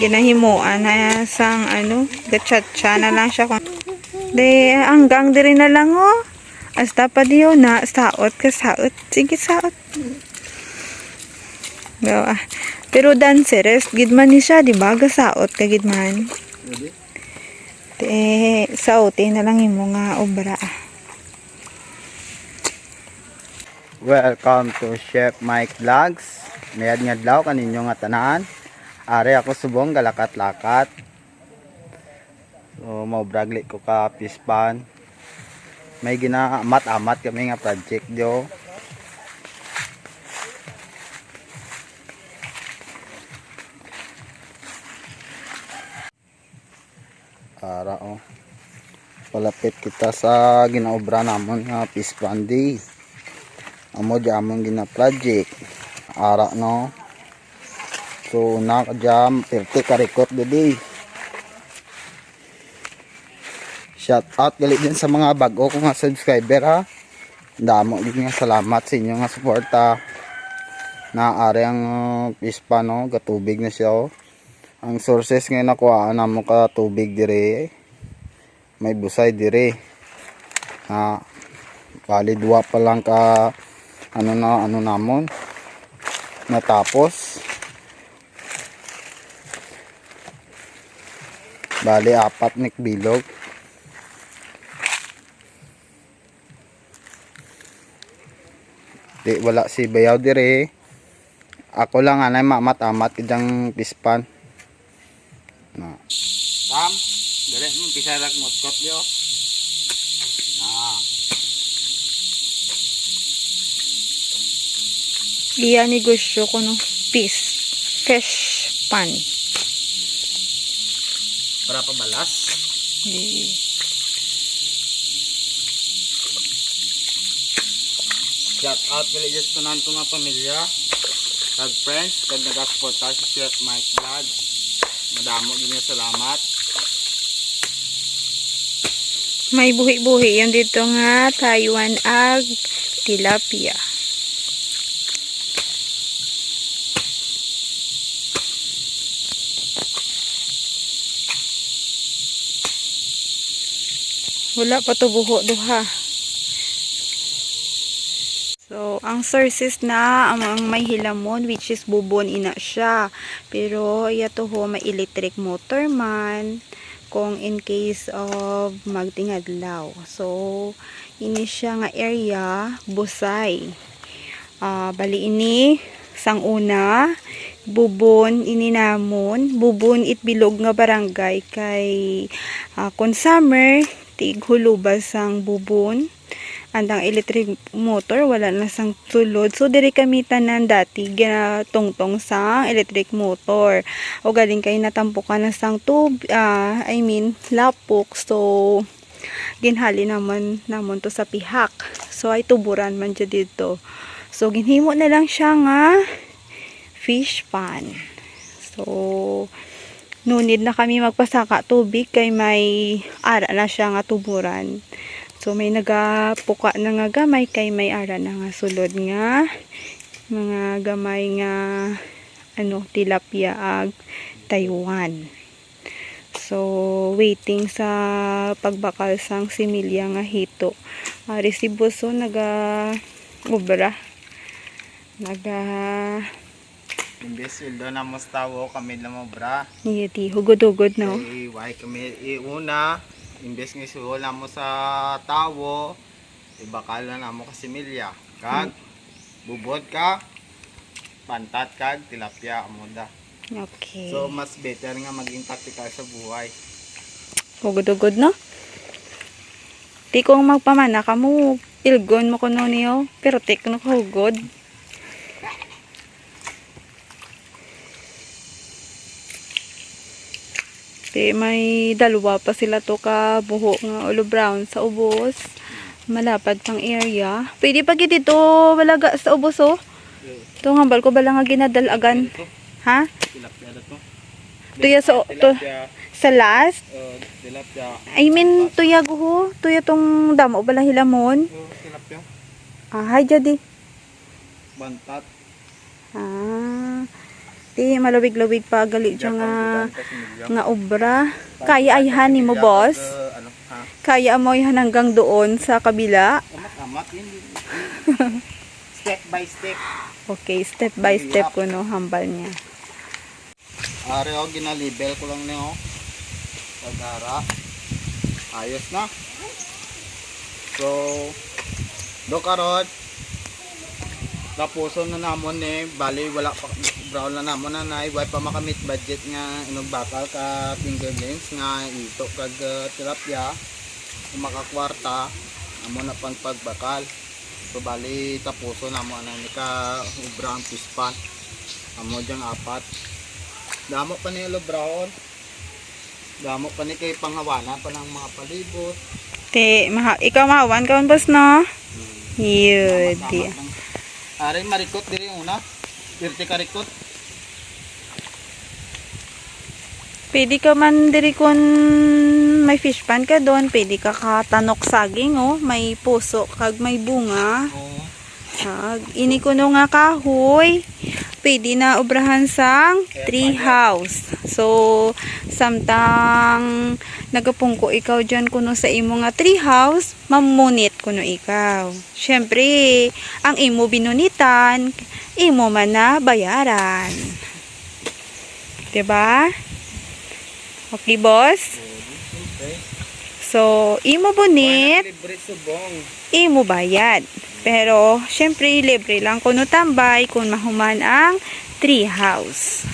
Ginahimuan na sang ano, gatchatcha na lang siya. De, hanggang diri na lang oh. Hasta pa diyo na, saot ka saot. Sige, saot. Gawa. Pero danceres, gidman ni siya, di ba? Gasaot ka gidman. Te, saotin na lang imo nga obra. Welcome to Chef Mike Vlogs. Mayad nga daw kaninyo nga tanan. Are ako subong galakat-lakat. So maubragli ko ka pispan. May ginaamat-amat kami nga project dio. Ara oh. Palapit kita sa ginaobra namon nga pispan day amo di gina project ara no so na ka jam perti ka record didi shout out gali din sa mga bago ko nga subscriber ha. Damo din nga salamat sa inyo nga suporta. Na ari ang uh, pispa no gatubig na siya oh. ang sources nga nakuha namo ka tubig dire may busay dire. Ha bali duwa pa lang ka ano na ano namon. Natapos bali apat nik bilog di wala si bayaw dire ako lang anay mamat-amat kajang pispan na Sam, dali mo pisarak mo kot yo. Ah. Iya negosyo ko no. Fish. Fish pan. Para pabalas. Eh, Shout out just tanan ko nga pamilya. Kag friends, kag nagasuporta sa Chef Mike Vlog. Madamo din niya salamat. May buhi-buhi yan dito nga Taiwan ag tilapia. Wala pa to buho duha. So, ang sources na ang may hilamon which is bubon ina siya. Pero yato ho may electric motor man kung in case of magtingadlaw. So, ini siya nga area busay. Ah, bali ini sang una bubon ini namon bubon it bilog nga barangay kay ah, kung tig hulubas sang bubon andang electric motor wala na sang sulod. So diri kami tanan dati tungtong sang electric motor. O galing kay natampukan na sang tub ah, I mean lapok. So ginhali naman namon to sa pihak. So ay tuburan man dyan dito. So ginhimo na lang siya nga fish pan. So no need na kami magpasaka tubig kay may ara na siya nga tuburan So may nagapuka na nga gamay kay may ara na nga sulod nga mga gamay nga ano tilapia ag Taiwan. So waiting sa pagbakal sang similya nga hito. Uh, resibo so naga obra. Naga Imbes ildo na mustawo kami lang mo bra. Yeti, hugod-hugod no. Kay why kami iuna imbes nga suhol na mo sa tawo ibakal na namo ka similya. Kag bubod ka pantat kag tilapia amuda. Okay. So mas better nga maging practical sa buhay. hugod-hugod no. Di kong magpamana ka mo, ilgon mo ko no niyo, pero tik no kahugod. Di may dalawa pa sila to ka buho nga ulo brown sa ubos. Malapad pang area. Pwede pa gid dito balaga sa ubos oh. To nga bal ko bala nga ginadalagan. Ha? Tuya sa to, sa last tilapia, I mean, tuya guho. Tuya tong damo bala hilamon. tilapia, Ah, hi jadi. bantat. Ah. Di malawig-lawig pa gali dyan nga nga obra. Kaya ayhan ni mo boss. Kaya mo yan hanggang doon sa kabila. Step by step. Okay, step by step ko no hambal niya. Ari o, ginalibel ko lang niyo. Pagara. Ayos na. So, do karot. Tapuso na namon ni bali wala pa brown na namon na nay way pa makamit budget nga inog bakal ka fingerlings nga ito kag uh, tilapia makakwarta amo na pang pagbakal. So bali tapuso na mo na ni ka ubra ang pispan. Amo dyang apat. Damo pa ni Elo Brown. Damo pa ni kay panghawana pa ng mga palibot. Te, maha ikaw mahawan ka boss no? Yun, di. Ari marikot diri una. Pirti ka rikot. Pwede ka man diri kun may fish pan ka doon, pwede ka katanok saging oh, may puso kag may bunga. Oo. Kag ini kuno nga kahoy. Pwede na obrahan sang tree house. So, samtang nagapungko ikaw dyan kuno sa imo nga tree house, mamunit kuno ikaw. Syempre, ang imo binunitan, imo man na bayaran. 'Di ba? Okay, boss? So, imo subong. imo bayad. Pero, syempre, libre lang kuno tambay kung mahuman ang tree house.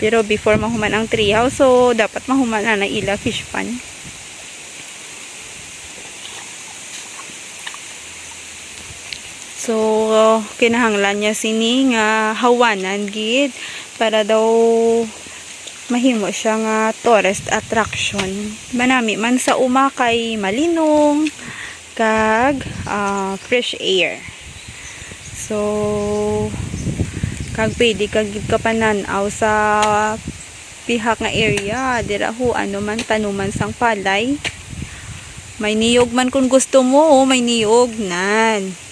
Pero before mahuman ang tree house, so dapat mahuman na na ila fish pan. So, kinahanglan niya sini nga hawanan gid para daw mahimo siya nga tourist attraction. Manami man sa uma kay malinong kag ah, fresh air. So, kag pwede kag gid ka pananaw sa pihak nga area dira ho ano man tanuman sang palay may niyog man kung gusto mo oh, may niyog nan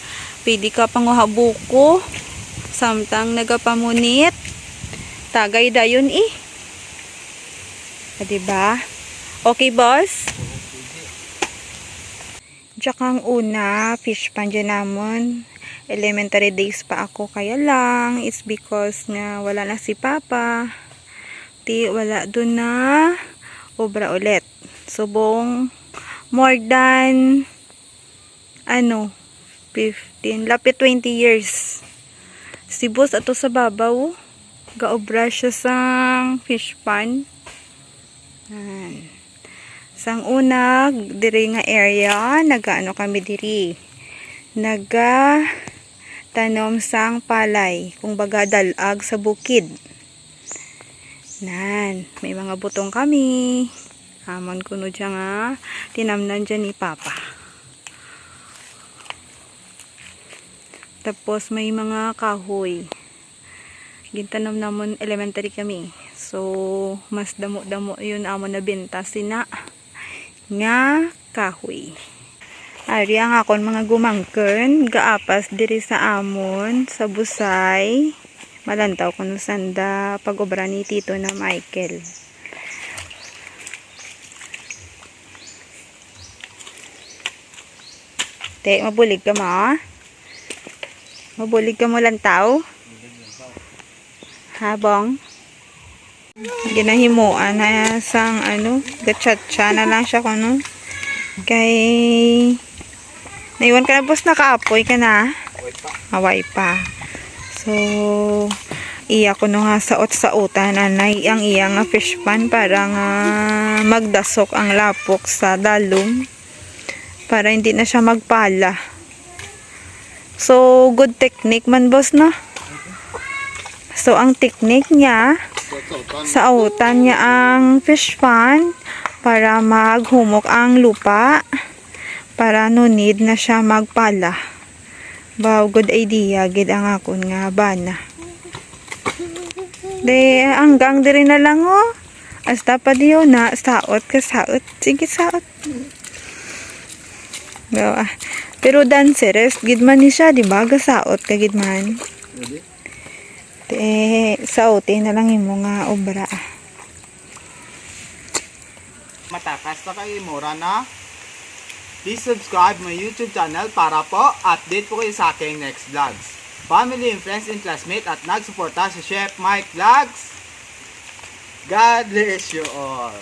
pwede ka panguhabuko samtang nagapamunit tagay dayon eh Ah, diba okay boss Tsaka una, fish pan dyan namon. Elementary days pa ako kaya lang. It's because nga wala na si Papa. Ti wala dun na obra ulit. Subong more than ano 15, lapit 20 years. Si boss ato sa babaw. Gaobra siya sang fish pan. Yan. Sang una, diri nga area, nagaano kami diri. Naga tanom sang palay, kung baga dalag sa bukid. Nan, may mga butong kami. Amon kuno dya nga, tinamnan dyan ni Papa. Tapos may mga kahoy. Gintanom namon elementary kami. So, mas damo-damo yun amon na benta sina nga kahoy. Ari ang akon mga gumangken, gaapas diri sa amon, sa busay. Malantaw ko no sanda pag-obra ni Tito na Michael. Te, mabulig ka ma? Mabulig ka mo lantaw? Habang? ginahimuan na sang ano, gatchatcha na lang siya kuno. Kay naiwan ka na boss nakaapoy ka na. Away pa. So iya ko no nga sa sa utan anay ang iya nga fish pan para nga magdasok ang lapok sa dalom para hindi na siya magpala. So good technique man boss no. So ang technique niya sa autan niya ang fish pan para maghumok ang lupa para no need na siya magpala. Wow, good idea gid ang akon nga bana. De hanggang diri na lang oh. Hasta pa diyo na saot ka saot. Sige saot. Gawa. Pero dancerist gid man ni siya, di ba? Gasaot ka gid man. Te, sa ote na lang yung mga obra. Matakas na kayo mura na. Please subscribe my YouTube channel para po update po kayo sa aking next vlogs. Family and friends and classmates at nagsuporta sa Chef Mike Vlogs. God bless you all.